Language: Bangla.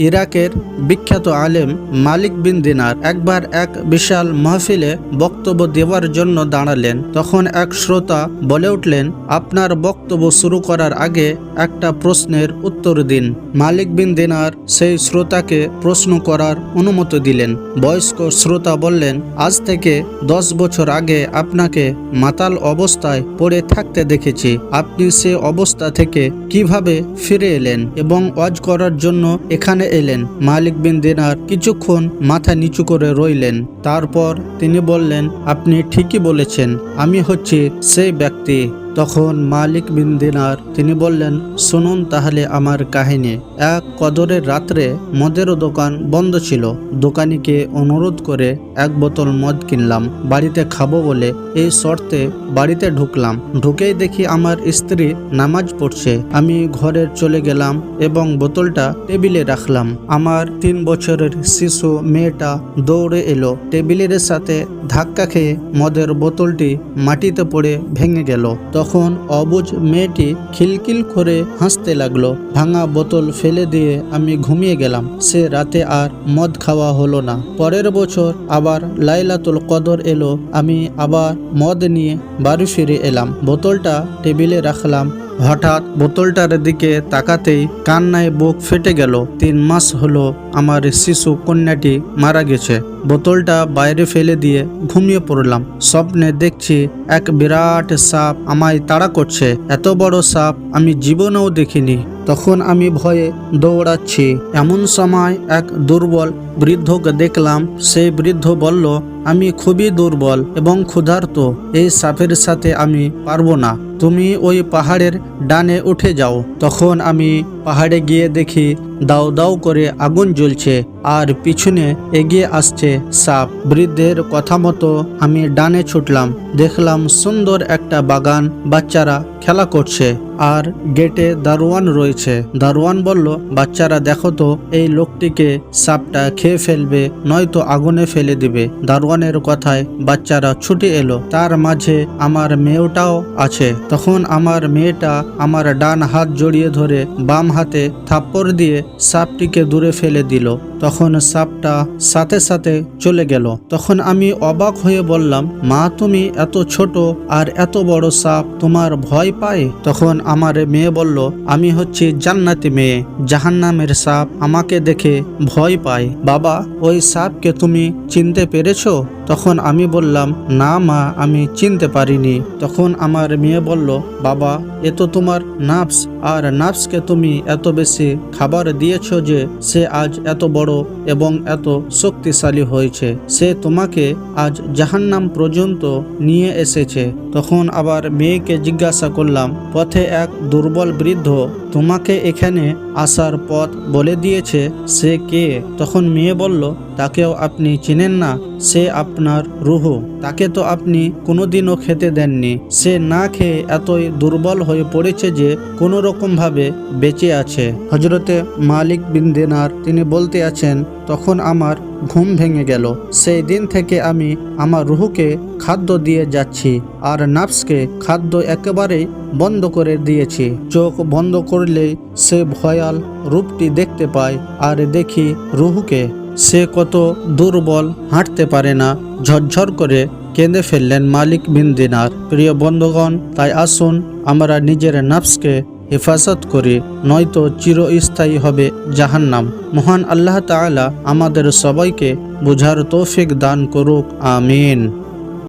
ইরাকের বিখ্যাত আলেম মালিক বিন দিনার একবার এক বিশাল মাহফিলে বক্তব্য দেওয়ার জন্য দাঁড়ালেন। তখন এক শ্রোতা বলে উঠলেন, আপনার বক্তব্য শুরু করার আগে একটা প্রশ্নের উত্তর দিন। মালিক বিন দিনার সেই শ্রোতাকে প্রশ্ন করার অনুমতি দিলেন। বয়স্ক শ্রোতা বললেন, আজ থেকে দশ বছর আগে আপনাকে মাতাল অবস্থায় পড়ে থাকতে দেখেছি। আপনি সে অবস্থা থেকে কীভাবে ফিরে এলেন এবং ওয়াজ করার জন্য এখানে এলেন। মালিক বিন দিনার কিছুক্ষণ মাথা নিচু করে রইলেন। তারপর তিনি বললেন, আপনি ঠিকই বলেছেন। আমি হচ্ছি সেই ব্যক্তি। তখন মালিক বিন দিনার, তিনি বললেন, শুনুন তাহলে আমার কাহিনী। এক কদরের রাত্রে মদেরও দোকান বন্ধ ছিল। দোকানিকে অনুরোধ করে এক বোতল মদ কিনলাম, বাড়িতে খাব বলে এই শর্তে বাড়িতে ঢুকলাম। ঢুকেই দেখি আমার স্ত্রী নামাজ পড়ছে। আমি ঘরে চলে গেলাম এবং বোতলটা টেবিলে রাখলাম। আমার তিন বছরের শিশু মেয়েটা দৌড়ে এলো। টেবিলের সাথে ধাক্কা খেয়ে মদের বোতলটি মাটিতে পড়ে ভেঙে গেল। তখন অবুজ মেয়েটি খিলখিল করে হাসতে লাগল। ভাঙা বোতল ফেলে দিয়ে আমি ঘুমিয়ে গেলাম। সে রাতে আর মদ খাওয়া হলো না। পরের বছর আবার লাইলাতুল কদর এলো। আমি আবার মদ নিয়ে বাড়ি ফিরে এলাম। বোতলটা টেবিলে রাখলাম। হঠাৎ বোতলটার দিকে তাকাতেই কান্নায় বুক ফেটে গেল। তিন মাস হলো আমার শিশু কন্যাটি মারা গেছে। বোতলটা বাইরে ফেলে দিয়ে ঘুমিয়ে পড়লাম। স্বপ্নে দেখছি এক বিরাট সাপ আমায় তাড়া করছে। এত বড় সাপ আমি জীবনেও দেখিনি। তখন আমি ভয়ে দৌড়াচ্ছি। এমন সময় এক দুর্বল বৃদ্ধকে দেখলাম। সেই বৃদ্ধ বলল আমি খুবই দুর্বল এবং ক্ষুধার্ত। এই সাপের সাথে আমি পারব না। তুমি ওই পাহাড়ের ডানে উঠে যাও। তখন আমি পাহাড়ে গিয়ে দেখি দাউ দাউ করে আগুন জ্বলছে আর পিছনে এগিয়ে আসছে সাপ। বৃদ্ধের কথা মতো আমি ডানে ছুটলাম। দেখলাম সুন্দর একটা বাগান বাচ্চারা খেলা করছে আর গেটে দারোয়ান রয়েছে। দারোয়ান বলল, বাচ্চারা, দেখো তো, এই লোকটিকে সাপটা খেয়ে ফেলবে, নয়তো আগুনে ফেলে দিবে। দারোয়ানের কথায় বাচ্চারা ছুটে এলো। তার মাঝে আমার মেয়েটাও আছে। তখন আমার মেয়েটা আমার ডান হাত জড়িয়ে ধরে বাম হাতে থাপ্পড় দিয়ে সাপটিকে দূরে ফেলে দিল। তখন সাপটা সাথে সাথে চলে গেল। তখন আমি অবাক হয়ে বললাম, মা, তুমি এত ছোট আর এত বড় সাপ, তোমার ভয় পায়? তখন আমার মেয়ে বলল, আমি হচ্ছি জান্নাতি মেয়ে, জাহান্নামের সাপ আমাকে দেখে ভয় পায়। বাবা, ওই সাপকে তুমি চিনতে পেরেছ? তখন আমি বললাম, না মা, আমি চিনতে পারিনি। তখন আমার মেয়ে বলল, বাবা, এ তো তোমার নাফস, আর নাফসকে তুমি এত বেশি খাবার দিয়েছ যে সে আজ এত বড় এবং এত শক্তিশালী হয়েছে। সে তোমাকে আজ জাহান্নাম পর্যন্ত নিয়ে এসেছে। তখন আবার মেয়েকে জিজ্ঞাসা করলাম, পথে এক দুর্বল বৃদ্ধ তোমাকে এখানে আসার পথ বলে দিয়েছে সে কে। তখন মেয়ে বলল, তাকেও আপনি চিনেন না, সে আপনার রুহ। তাকে তো আপনি কোনোদিনও খেতে দেননি। সে না খেয়ে এতই দুর্বল হয়ে পড়েছে যে কোনো রকমভাবে বেঁচে আছে। হজরতে মালিক বিন দেনার তিনি বলতে আছেন তখন আমার ঘুম ভেঙে গেল। সেই দিন থেকে আমি আমার রুহুকে খাদ্য দিয়ে যাচ্ছি আর নাফসকে খাদ্য একেবারেই বন্ধ করে দিয়েছি। চোখ বন্ধ করলেই সে ভয়াল রূপটি দেখতে পায় আর দেখি রুহুকে। সে কত দুর্বল, হাঁটতে পারে না, ঝরঝর করে কেঁদে ফেললেন মালিক বিন দিনার। প্রিয় বন্ধুগণ, তাই আসুন, আমরা নিজের নাফসকে হেফাজত করে, নয়তো চিরস্থায়ী হবে জাহান্নাম। মহান আল্লাহ তালা আমাদের সবাইকে বোঝার তৌফিক দান করুক, আমিন।